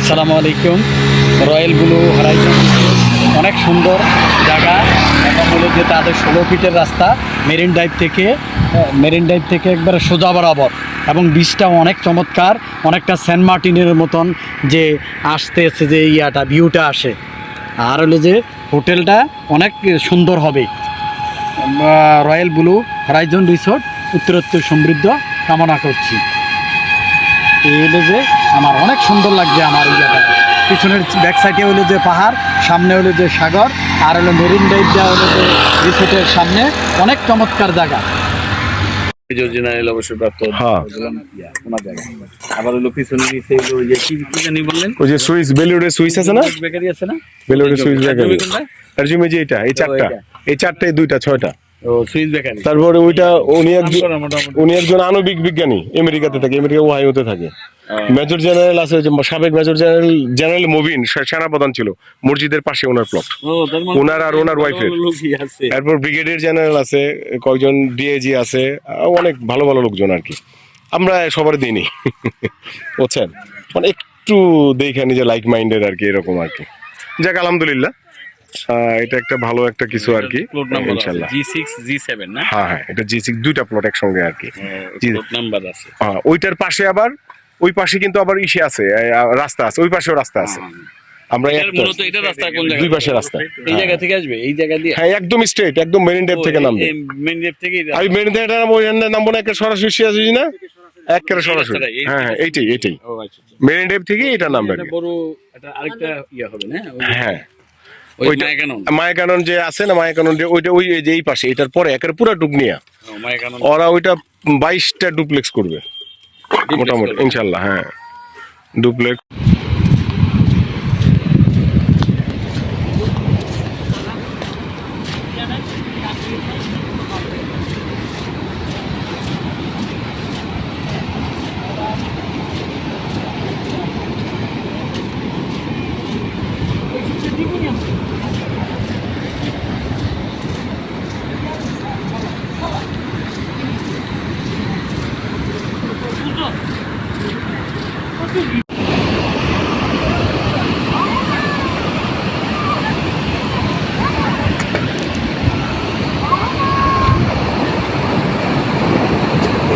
আসসালামু আলাইকুম। Royal blue Horizon অনেক সুন্দর জায়গা। এবং হলো যে তাদের ষোলো ফিটের রাস্তা, মেরিন ড্রাইভ থেকে মেরিন ড্রাইভ থেকে একবারে সোজা বরাবর। এবং বীজটাও অনেক চমৎকার, অনেকটা সেন্ট মার্টিনের মতন যে আসতে এসে যে ইয়াটা ভিউটা আসে। আর হলো যে হোটেলটা অনেক সুন্দর হবে। রয়্যাল ব্লু হরাইজন রিসোর্ট উত্তরোত্তর সমৃদ্ধ কামনা করছি। এই হলো যে আমার অনেক সুন্দর লাগছে আমার এই জায়গাটা। পিছনের ব্যাক সাইডে হলো যে পাহাড় সামনে হলো যে সাগর আর হলো মেরিন ড্রাইভটা হলো যে রিসোর্টের সামনে। অনেক চমৎকার জায়গা। মেজর জেনারেল হ্যাঁ। ওনার জায়গা। আবার হলো পিছনে নিচে ওই যে কি কি জানি বললেন? ওই যে সুইস বেলিউডের সুইস আছে না? বেকারি আছে না? বেলিউডের সুইস বেকারি। আর জিমে যে এটা এই চারটা এই চারটে দুইটা ছয়টা। তারপরে ওইটা উনি একজন। উনি একজন আণবিক বিজ্ঞানী আমেরিকাতে থাকে আমেরিকা ওহাইওতে থাকে। মেজর জেনারেল আছে সাবেক মেজর জেনারেল জেনারেল মুবিন সেনাপ্রধান ছিল মসজিদের পাশে ওনার প্লট মানে ওনার আর ওনার আছে। তারপর ব্রিগেডিয়ার জেনারেল আছে কয়েকজন ডিএজি আছে অনেক ভালো ভালো লোকজন আর কি। আমরা সবার দিনই। বুঝছেন? মানে একটু দেখে নিজে লাইক মাইন্ডের আর কি এরকম আর কি। যাক আলহামদুলিল্লাহ। এটা একটা ভালো একটা কিছু আর কি প্লট নাম্বার না? হ্যাঁ হ্যাঁ এটা জি সিক্স দুইটা প্লট একসঙ্গে আর কি প্লট নাম্বার আছে। হ্যাঁ, ওইটার পাশে আবার ওই পাশে কিন্তু আবার ইসে আছে রাস্তা আছে ওই পাশেও রাস্তা আছে। আমরা মূলত এটা রাস্তা কোন জায়গা দুই পাশে রাস্তা। এই জায়গা থেকে আসবে? এই জায়গা দিয়ে? হ্যাঁ একদম স্ট্রেট একদম মেরিন ড্রাইভ থেকে নামবে। ড্রাইভ থেকে আমি মেরিন ড্রাইভ নামবো নামবো না একটা সরাসরি না? একেবারে সরাসরি। হ্যাঁ হ্যাঁ এইটাই এইটাই। ও আচ্ছা আচ্ছা। মেরিন ড্রাইভ থেকে এটা নামবে আর এটা কি। বড় এটা আরেকটা ইয়া হবে না? হ্যাঁ। মায়াকানন। যে আছে না মায়াকানন যে ওইটা ওই যে এই পাশে এটার পরে একের পুরো ডুবনিয়া। ওরা ওইটা বাইশটা ডুপ্লেক্স করবে। মোটামুটি ইনশাল্লাহ হ্যাঁ। ডুপ্লেক্স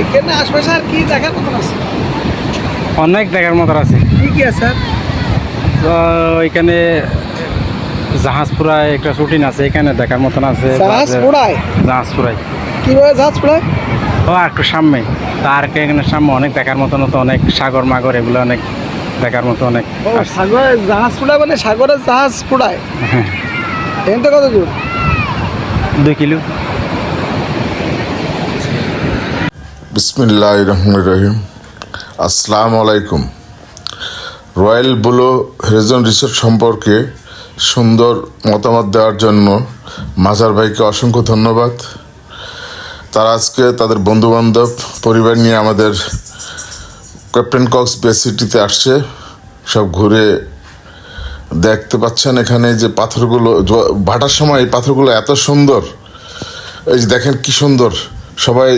এখানে আশপাশে আর কি দেখার মতন আছে? অনেক দেখার মতো আছে। কি কি আছে স্যার তো এখানে জাহাজপুরায় একটা শুটিং আছে এখানে দেখার মতন আছে। জাহাজ পোড়ায় জাহাজপুরায়। কীভাবে জাহাজ পোড়ায় ও একটু সামনে তার এখানে সামনে অনেক দেখার মতন তো অনেক সাগর মাগর এগুলো অনেক দেখার মতো অনেক সাগরে জাহাজ পোড়ায় মানে সাগরের জাহাজ পোড়ায় হ্যাঁ, এখান থেকে কত দূর? দুই কিলো। বিসমিল্লাহ রহমান রহিম। আসসালামু আলাইকুম। রয়্যাল ব্লু হেরিজন রিসোর্ট সম্পর্কে সুন্দর মতামত দেওয়ার জন্য মাজার ভাইকে অসংখ্য ধন্যবাদ। তারা আজকে তাদের বন্ধুবান্ধব পরিবার নিয়ে আমাদের ক্যাপ্টেন কক্স বে সিটিতে আসছে। সব ঘুরে দেখতে পাচ্ছেন এখানে যে পাথরগুলো, ভাটার সময় এই পাথরগুলো এত সুন্দর। এই যে দেখেন কি সুন্দর। সবাই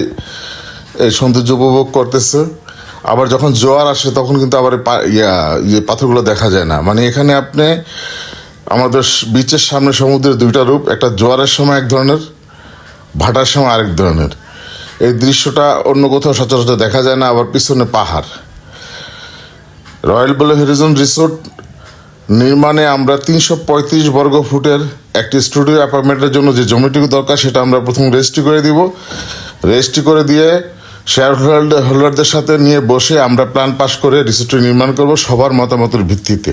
এই সৌন্দর্য উপভোগ করতেছে। আবার যখন জোয়ার আসে তখন কিন্তু আবার ইয়া ইয়ে পাথরগুলো দেখা যায় না। মানে এখানে আপনি আমাদের বিচের সামনে সমুদ্রের দুইটা রূপ, একটা জোয়ারের সময় এক ধরনের ভাটার সময় আরেক ধরনের। এই দৃশ্যটা অন্য কোথাও সচরাচর দেখা যায় না, আবার পিছনে পাহাড়। রয়্যাল বেলো হরিজন রিসোর্ট নির্মাণে আমরা তিনশো পঁয়ত্রিশ বর্গ ফুটের একটি স্টুডিও অ্যাপার্টমেন্টের জন্য যে জমিটুকু দরকার সেটা আমরা প্রথম রেজিস্ট্রি করে দিব। রেজিস্ট্রি করে দিয়ে শেয়ার হোল্ডার হোল্ডারদের সাথে নিয়ে বসে আমরা প্ল্যান পাস করে রিসোর্টটি নির্মাণ করব সবার মতামতের ভিত্তিতে।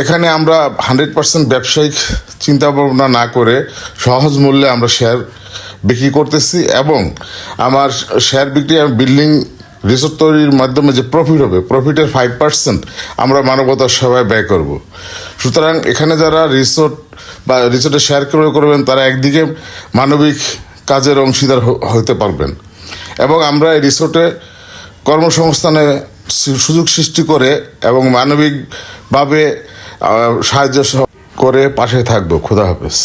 এখানে আমরা হান্ড্রেড পার্সেন্ট ব্যবসায়িক চিন্তা ভাবনা না করে সহজ মূল্যে আমরা শেয়ার বিক্রি করতেছি এবং আমার শেয়ার বিক্রি আর বিল্ডিং রিসোর্ট তৈরির মাধ্যমে যে প্রফিট হবে প্রফিটের ফাইভ পার্সেন্ট আমরা মানবতার সেবায় ব্যয় করব। সুতরাং এখানে যারা রিসোর্ট বা রিসোর্টে শেয়ার করে করবেন, তারা একদিকে মানবিক কাজের অংশীদার হতে পারবেন এবং আমরা এই রিসোর্টে কর্মসংস্থানে সুযোগ সৃষ্টি করে এবং মানবিকভাবে সাহায্য করে পাশে থাকব। খোদা হাফেজ।